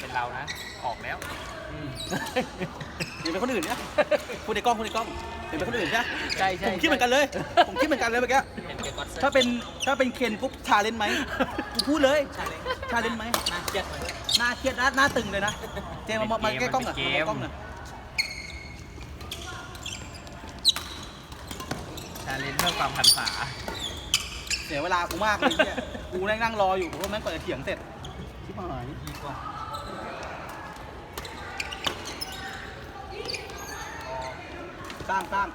เมื่อกี้เป็นเรานะ ออกแล้วเห็นเป็นคนอื่นเนี่ยพูดในกล้องพูดในกล้องเห็นเป็นคนอื่นใช่ไหมใช่ใช่ผมคิดเหมือนกันเลย ผมคิดเหมือนกันเลยเมื่อกี้เป็นเกมก็อตเซอร์ถ้าเป็นถ้าเป็นเคนปุ๊บชาเลนจ์ไหมกูพูดเลยชาเลนจ์ชาเลนจ์ไหมน่าเครียดเลยหน้าเครียดหน้าหน้าตึงเลยนะเจมส์มามามาใกล้กล้องหน่อยเป็นเกมามกล้องหน่อยชาเลนจ์เพื่อความพันษาเสียเวลากูมากเลยเนี่ยกูนั่งนั่งรออยู่ผมว่าแม่งกว่าจะเถียงเสร็จชิบหายดีกว่า สร้างสร้าง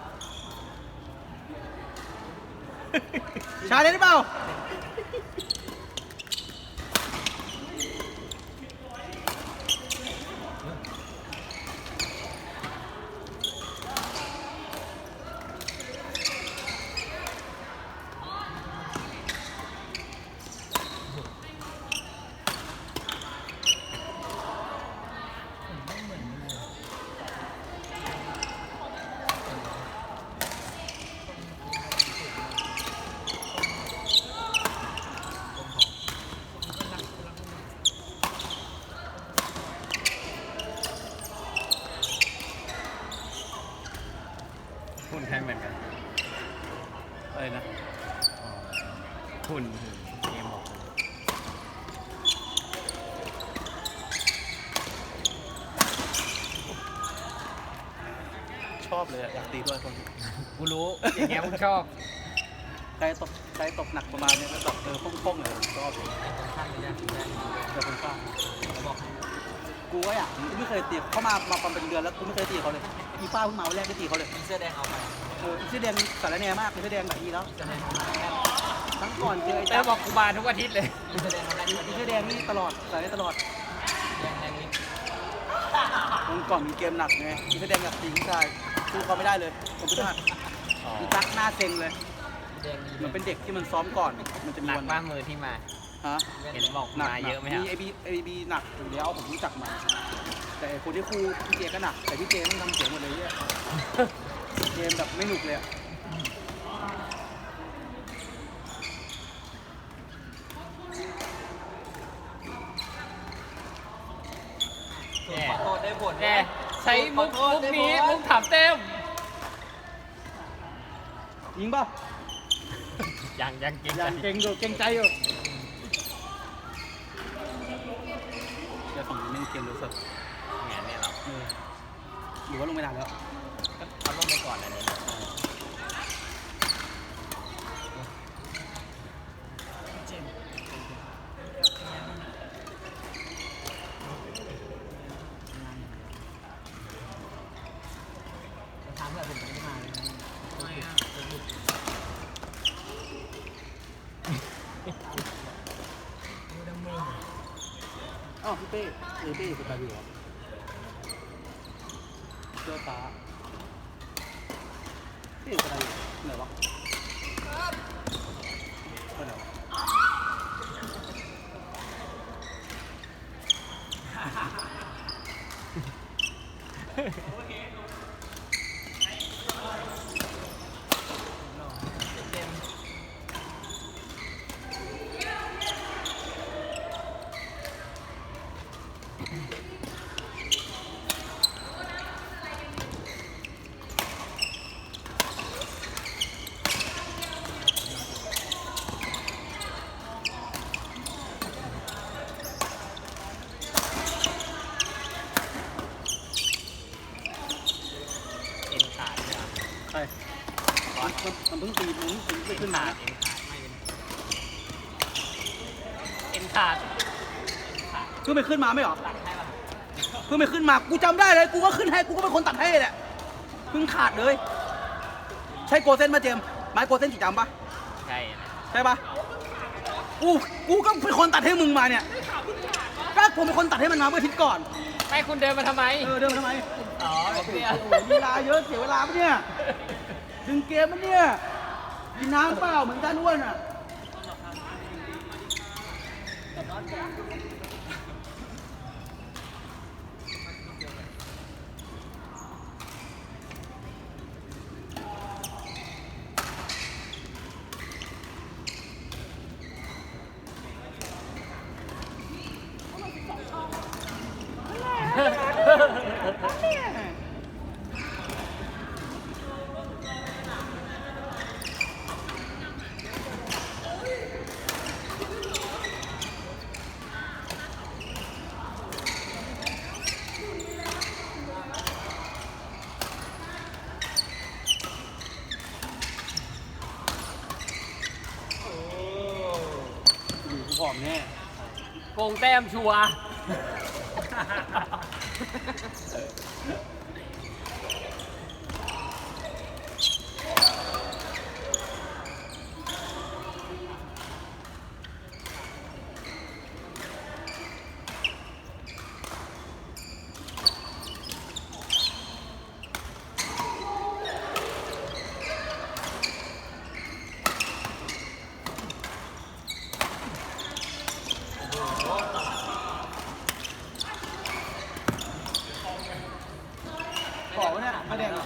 ชาเลยหรือเปล่า หุ่นแค่เหมือนกัน อะไรนะ หุ่นเกมบอกหุ่น ชอบเลยอะอยากตีด้วยคน กูรู้ อย่างเงี้ยมึงชอบใครตบใครตบหนักประมาณเนี้ยก็ตบเออป้องๆเลยชอบเลยแต่คนข้างกูก็อยากกูไม่เคยตีเขามามาประมาณเป็นเดือนแล้วกูไม่เคยตีเขาเลยอีป้าเพิ่งมาวันแรกก็ตีเขาเลยเสื้อแดงเอาไปเอออีเสื้อแดงสารแหน่มากอีเสื้อแดงแบบนี้แล้วทั้งก่อนเจอไอ้เต้จ้าบอกกูมาทุกอาทิตย์เลยอีเสื้อแดงนี่ตลอดสายตลอดแดงแดงนี้มันก่อนมีเกมหนักไงอีเสื้อแดงอยากตีผู้ชายสู้เขาไม่ได้เลยผมพิธา อีตักหน้าเซ็งเลย แดงนี้เหมือนเป็นเด็กที่มันซ้อมก่อน มันจะหมีนักวันบ้านมือที่มา ฮะเห็นบอกหนักมาเยอะไหมมีฮะไอบีไอบีหนักอยู่แล้วผมรู้จักมาแต่ไอ้คนที่คู่พี่เจก็หนัก แต่พี่เจมันทำเสียงหมดเลยเนี่ยเกมแบบไม่หนุกเลยอะแย่แย่ใช้มุกมุกนี้มุกถามเต็ม ยิงป่ะยังยังเก่งยังเก่งอยู่เก่งใจอยู่เดี๋ยวฝั่งนี้ไม่มีเกมรู้สึกงานเนี่ยเราเออหรือว่าลงไม่นานแล้ว ก็เขาลงไปก่อนอันนี้ ถามเพื่อนผมไม่มาเลย อ้าวพี่เป้เออเป้อยู่กับใครอยู่เหรอเจ้าตาเป้อยู่กับใครอยู่ไหนวะไปไหนวะเอ็นขาดใช่ไหม ใช่มันมันเพิ่งตีมันเพิ่งตีไม่ขึ้นมา เอ็นขาดไม่เป็นเอ็นขาด เพิ่ งไปขึ้นมาไม่เหรอตัดให้ป่ะเพิ่งไปขึ้นมากูจำได้เลยกูก็ขึ้นให้กูก็เป็นคนตัดให้แหละเพิ่งขาดเลย ใช่โกเซนมาเจมส์ไม้โกเซนสีดำปะใช่นะใช่ปะกูกูก็เป็นคนตัดให้มึงมาเนี่ยก็ผมเป็นคนตัดให้มันมาเมื่ออาทิตย์ก่อนไม่คุณเดินมาทำไมเออเดินมาทำไมอ๋อแบบเนี้ยโอ้โหเวลาเยอะเสียเวลาปะเนี่ยดึงเกมมันเนี่ยกินน้ำเปล่าเหมือนกันอ้วนอะ แน่ โกงแต้มชัวร์ บอกว่าเนี่ยมาแดงเหรอ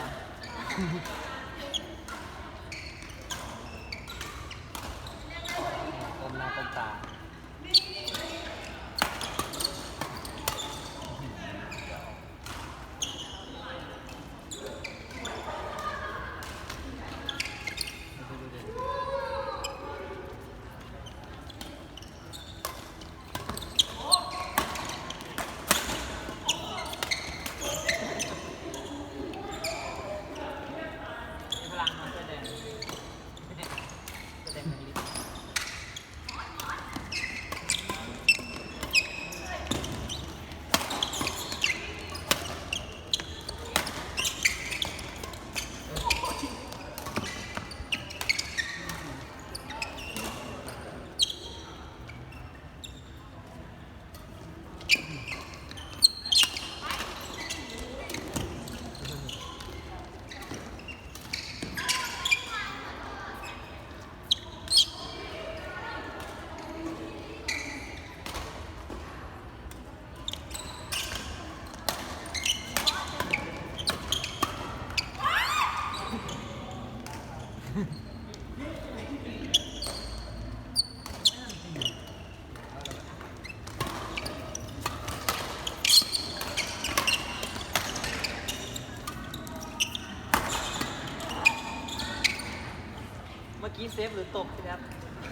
ซฟหรือตกพี่แทบ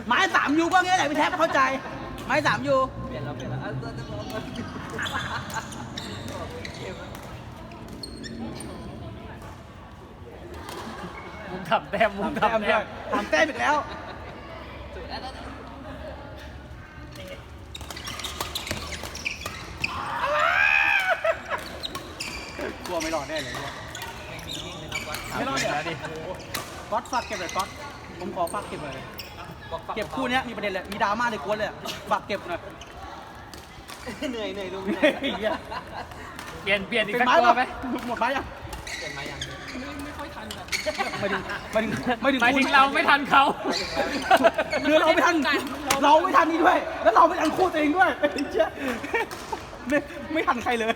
ไม้สามยูก็งี้แหละพี่แท็บเข้าใจ ไม้สามยูเปลี่ยนแล้วเปลี่ยนแล้วอะตัวตัวตัวเกมแล้วมุมทำแต้มมุมทำแต้มทำด้แต้วยมทำแต้มอีกแล้วจุดแล้วแล้วกลัวไม่รอดแน่เลยเนี่ยไม่มีวิ่งเลยนะบอลไม่รอดเดี๋ยวแล้วดิก๊อตฝากเก็บเลยก๊อต ผมขอฝากเก็บเลยบอกฝัเก็บคู่เนี้ยมีประเด็นเลยมีดราม่าในกวนเลยอะฝากเก็บหน่อย เหนื่อยเหนื่อยลุงเหนื่เฮ้ยเหี้ยอยเปลี่ยนเปลี่ยนอีกเป็นสักไม้ตัวไหมหมดไม้ยังเปลี่ยนมายังไม่ถึงไม่ถึงไม่ถึงหมายถึงเราไม่ทันเขาคือเราไม่ทันเราไม่ทันนี่ด้วย แล้วเราไม่ทันคู่ตัวเองด้วยไอ้เชี่ยไม่ไม่ทันใครเลย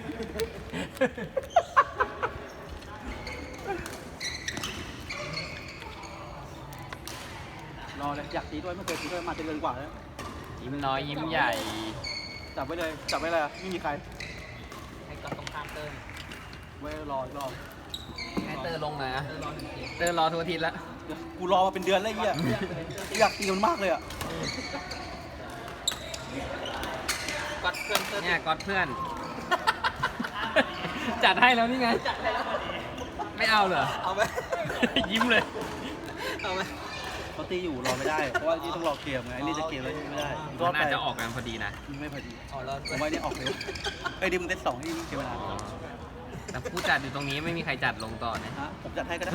รอ เลยอยากตีด้วยไม่เคยตีด้วยมาจะเดือนกว่าแล้วยิ้มน้อยยิ้มใหญ่จับไว้เลยจับไว้เลยไม่มีใครให้ก็ตรงข้ามเติมไว้รออีกรอบให้เตอร์ลงหน่อยนะเติมรอหนึ่งเกมเตอร์รอทุกอาทิตย์แล้วเดี๋ยวกูรอมาเป็นเดือนแล้วไอ้เหี้ยอยากตีมันมากเลยอะกัดเพื่อนเติมเนี่ยก๊อตเพื่อน จัดให้แล้วนี่ไง จัดให้แล้วไม่เอาเหรอ เอาไหม ยิ้มเลย เอาไหมร เขาตีอยู่รอไม่ได้ เพราะว่านี่ต้องรอเกมไงไอ้นี่จะเกมแล้วไม่ได้ก็มันไปอาจจะออกกันพอดีนะ ไม่พอดีอ๋อแล้วผมว่าเนี่ยออกเร็วไอ้ดิมเซตสองที่เกมเวลาแต่ผู้จัดอยู่ตรงนี้ไม่มีใครจัดลงต่อนะฮะผมจัดให้ก็ได้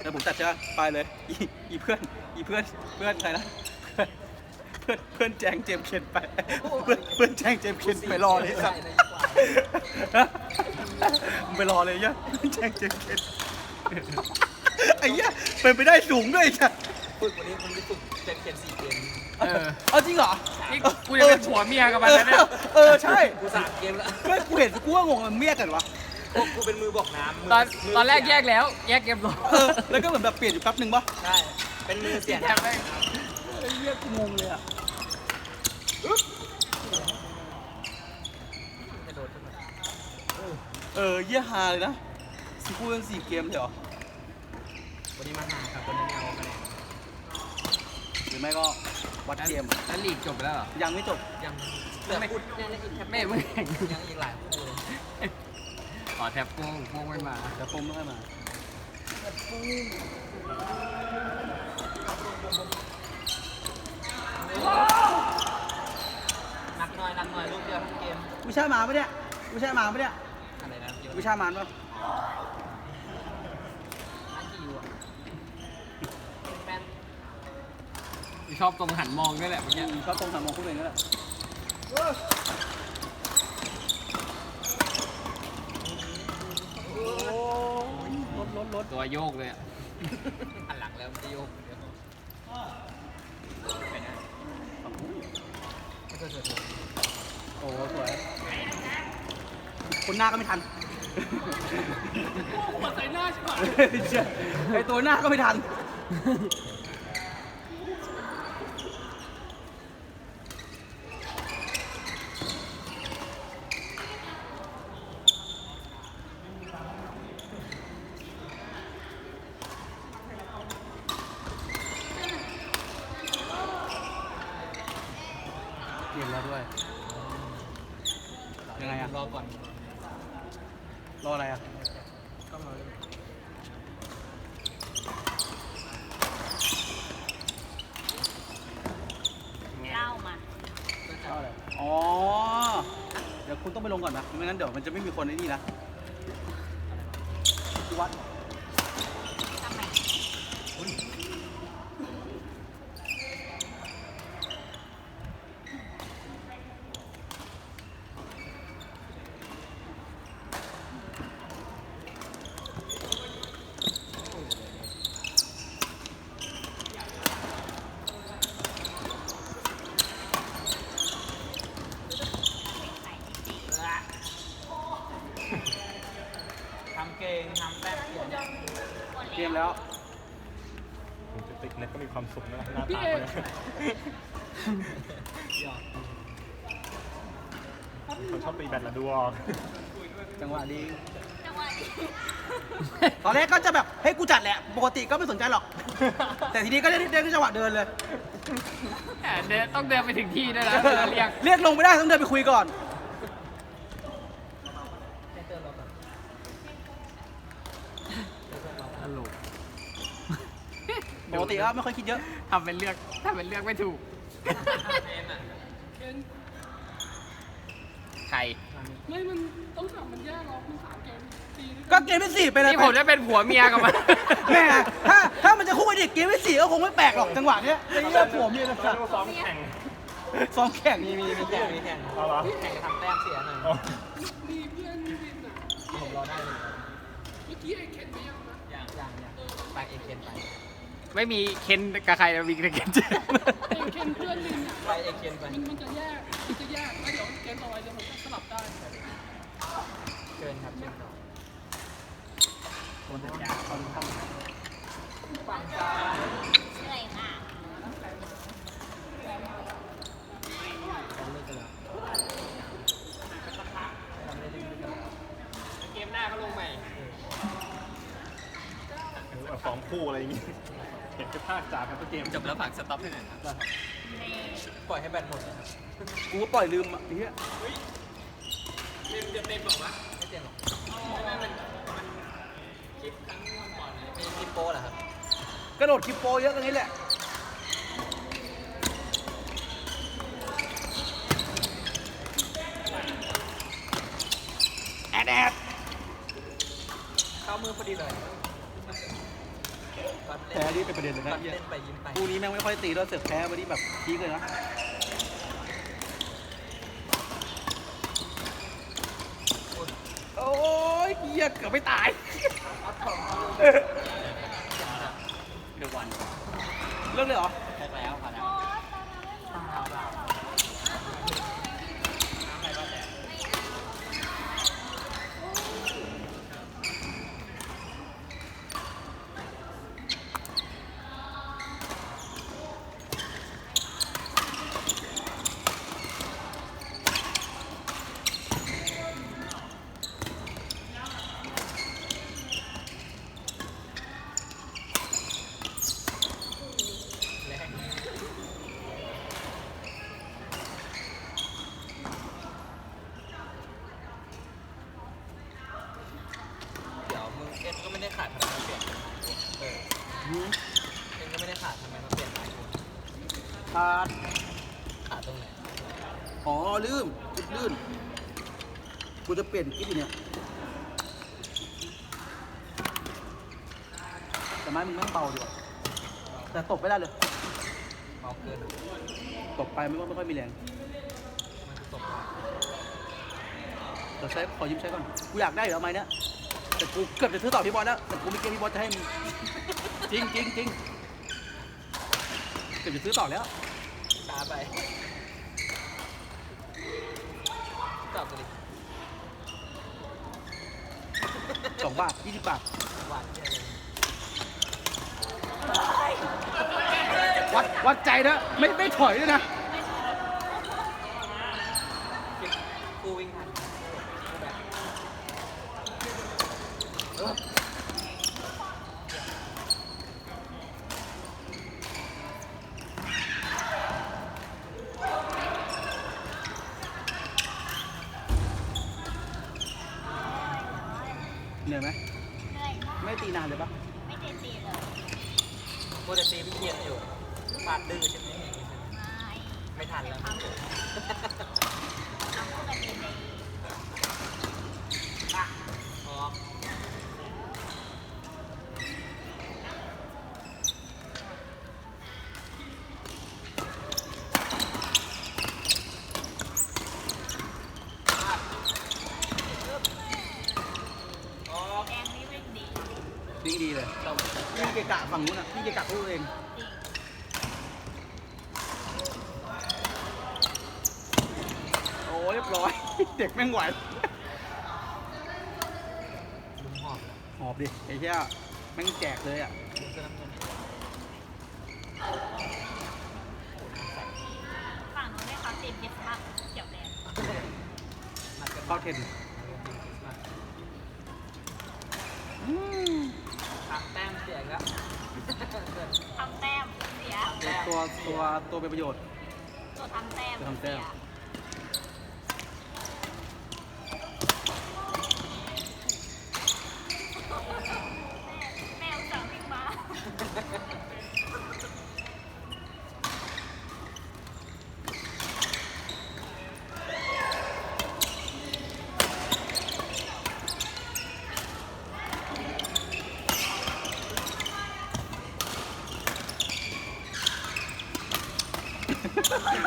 เดี๋ยวผมจัดใช่ไหมไปเลยอีอีเพื่อนอีเพื่อนเพื่อนใครนะเพื่อนเพื่อนแจงเจมส์เคนไป เพื่อนเพื่อนแจงเจมส์เคนไปรอเลยครับมึงไปรอเลยเนี่ยเพื่อนแจงเจมส์เคนไอ้เหี้ยเป็นไปได้สูงด้วยจ้ะ ฝึกวันนี้มันไปฝึกเจ็ดเขียนสี่เกมเออเอาจริงเหรอนี่กูจะเป็นผัวเมียกับมันแล้วเนี่ยเออใช่กูสามเกมแล้วก็กูเห็นกูก็งงมันเมียกันวะโอ้กูเป็นมือบอกน้ำมืตอนมืตอนแรกแยกแล้ว แยกเกมลงเออแล้วก็เหมือนแบบเปลี่ยนอยู่แป๊บนึงปะใช่เป็นมือเสียแทบไม่ไอ้เหี้ยกูงงเลยอะกระโดดขึ้นมาเออเยี่ยฮาเลยนะสิพูดกันสี่เกมเลยเหรอวันนี้มาหาครับวันนี้ไม่เอาคะแนน หรือไม่ก็วัดเกมแล้วลีกจบไปแล้วเหรอ ยังไม่จบยังเหลือพูดเนี่ยอีกแค่ไม่ไม่แข่งยังอีกหลายคู่เลยขอแทบโป้งโป้งไม่มาแต่ผมไม่ค่อยมาหนักหน่อยหนักหน่อยลูกเดียวทั้งเกมวิชามาปะเนี่ยวิชามาปะเนี่ยอะไรนะเดี๋ยววิชามานปะ อันที่อยู่อะแป้น ชอบตรงหันมองด้วยแหละเมื่อกี้อืมก็ตรงสามโมงคู่เองก็แหละโอ้ยรถรถรถตัวโยกเลยอะหันหลังแล้วมันจะโยกเดี๋ยวไปนะไม่เคยเจอโอ้สวยคนหน้าก็ไม่ทันหัวใส่หน้าใช่ไหมเชี่ยไอตัวหน้าก็ไม่ทัน เปลี่ยนแล้วด้วย ยังไงอะ รอก่อน รออะไรอะ ก็รอเลย เล่ามา รออะไร อ๋อ เดี๋ยวคุณ ต้องไปลงก่อนนะไม่งั้นเดี๋ยวมันจะไม่มีคนในนี่นะที่วัด ทำไม ทำเก่งทำแป๊บเดียวเนี่ย เกมแล้วผมจะติ๊กเน็ตก็มีความสุขนะหน้าตาเขาเนี่ยหยอกเขาชอบตีแบตละดูออกจังหวะดีจังหวะนี้ตอนแรกก็จะแบบเฮ้ยกูจัดแหละ ปกติก็ไม่สนใจหรอก แต่ทีนี้ก็ได้ได้ได้จังหวะเดินเลยแหมเดินต้องเดินไปถึงที่ด้วยนะเวลาเรียกเรียกลงไม่ได้ต้องเดินไปคุยก่อน ให้เตือนเราก่อน ตลก ปกติก็ไม่ค่อยคิดเยอะ ทำเป็นเลือกทำเป็นเลือกไม่ถูกเอ็นอะใคร ไม่ มันต้องถามมันยากหรอกมันถามเกมตีด้วยก็เกมที่สี่ไปเลยนี่ผมจะเป็นผัวเมียกับมันแม่ถ้าถ้ามันจะคู่กันอีกเกมที่สี่ก็คงไม่แปลกหรอกจังหวะเนี้ยไอ้เรื่องผัวเมียนะเขาเรียกว่าซ้อมแข่งซ้อมแข่งมีมีมีแข่งมีแข่งเอาเหรอแข่งจะทำแต้มเสียหน่อย ไม่มีเคนกับใครนะมีแต่เคนเจมส์ไอ้เคนเพื่อนลินอะไปเอเคนไปมันมันจะแยกมันจะแยกแล้วเดี๋ยวเกมต่อไปเดี๋ยวมันจะสลับได้เชิญครับเชิญต่อคนทำคนทำเหนื่อยมากต้องเลิกกันแล้วทำได้เรื่อยๆกันเกมหน้าก็ลงใหม่แบบซ้อมคู่อะไรอย่างงี้ เห็นจะพลาดจากกันทุกเกมจบแล้วฝากสต็อปให้หน่อยนะปล่อยให้แบตหมดนะครับกูก็ปล่อยลืมอะไอ้เหี้ยเต็มจะเต็มบอกว่าไม่เต็มหรอกมีคลิปโป้เหรอครับ กระโดดคลิปโปเยอะตรงนี้แหละ มือพอดีเลย แพ้นี่ เป็นประเด็นเลยตอนะนเหี้ยเล่นไปยิ้มไปคู่นี้แม่งไม่ค่อยตีด้วยเสือกแพ้วันนี้แบบพีคเลยนะโอ้ยเหี้ยเกือบไม่ตายเดือวันเลิกเลยเหรอ แพ้แล้วพอแล้ว เดี๋ยวมึงเอ็นก็ไม่ได้ขาดทำไมมาเปลี่ยนเออเอ็นก็ไม่ได้ขาดทำไมมาเปลี่ยนหลายคน ขาด ขาดตรงไหน อ๋อลืมจุดลื่น กูจะ เปลี่ยนกิ๊บอยู่เนี่ยแต่ไม้มึงแม่งเบาดีว่ะแต่ตบไม่ได้เลยเมาเกินตบไปไม่ว่าไม่ค่อยมีแรงมันจะตกเดี๋ยวใช้ขอยืมใช้ก่อนกูอยากได้อยู่แล้วไม้เนี้ยแต่กูเกือบจะซื้อต่อพี่บอลแล้วแต่กูไม่เก็บพี่บอลจะให้มึงจริงจริงจริงเกือบจะซื้อต่อแล้วช้าไปตอบกูดิ สองบาทยี่สิบบาท วัดวัดใจนะ ไม่ไม่ถอยด้วยนะ กูวิ่งทันกูแบบ เหนื่อยไหมเหนื่อยมากไม่ตีนานเลยปะไม่ได้ตีเลยโมเดลซีพี่เคียนอยู่ปาดดื้อใช่ไหมไม่ไม่ทันแล้ว ทำทำคู่กันดีเลย ออกออก แดงนี่วิ่งดี ดีดีเลยพี่เกะกะฝั่ง นู้นอะพี่เกะกะตัวเองโอ้เรียบร้อย เด็กแม่งไหวลุงหอบหอบดิไอ้เหี้ยแม่งแจกเลยอะลุงเสื้อน้ำเงินฝั่งนู้นได้เขาตีมเย็บผ้าเขียวแดงนัดกันเข้าเทนอืมทางแต้มเสียอีกแล้ว ทำแต้มเสีย ตัวตัวตัวเป็นประโยชน์ ตัวทำแต้มตัวทำแต้ม เสียแม่อุตส่าห์วิ่งมา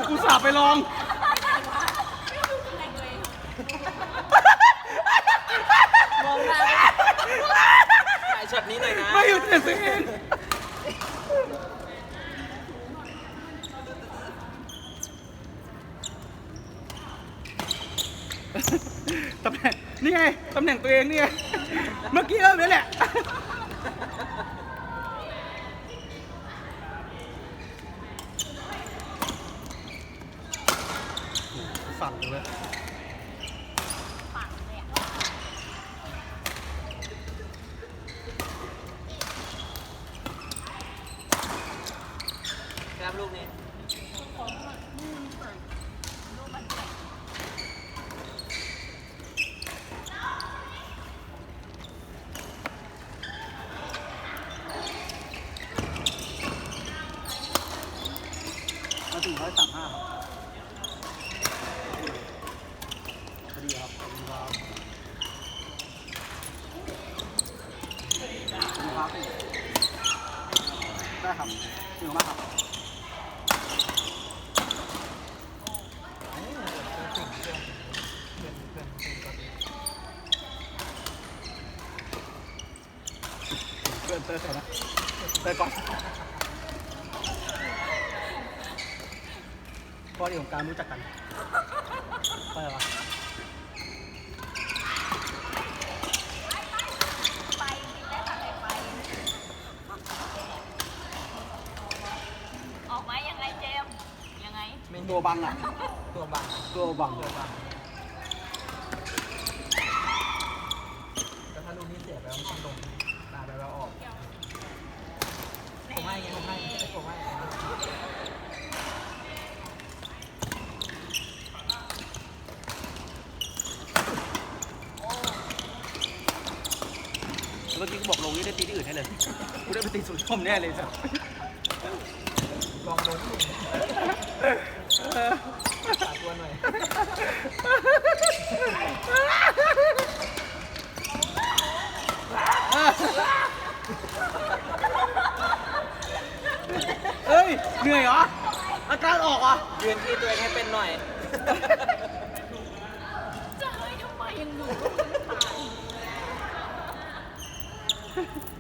กูสาบ ไปลอง มองหน้าถ่ายช็อตนี้หน่อยนะ ไม่อยู่แต่เสียงตำแหน่งนี่ไงตำแหน่งตัวเองนี่ไงเมื่อกี้ก็นี่แหละ สั่นเลย ฝั่งเลยอะ ครับลูกนี้ รูปมันแปลก มาถึงร้อยสามห้า ครับเก่งมากครับเพื่อนเตอร์ใครนะเตอร์ก่อนข้อดีของการรู้จักกันไปเหรอวะ ไปและทำไปไปออกไหมยังไงเจมส์ยังไง ตัวบังอะ ตัว บังแต่ถ้าลูกนี้เสียไปแล้วมันต้องลงตาไปแล้วออกผมให้ไงผมให้ผมให้เมื่อกี้กูบอกลงนี่ได้ตีที่อื่นให้เลย กูได้ไปตีสุดชมแน่เลยจ้ะ ลองลงตาตัวหน่อย เอ้ย เหนื่อยเหรอ อาการออกอะ ยืนที่ตัวเองให้เป็นหน่อย จะให้ ทำไมยังหนูตาย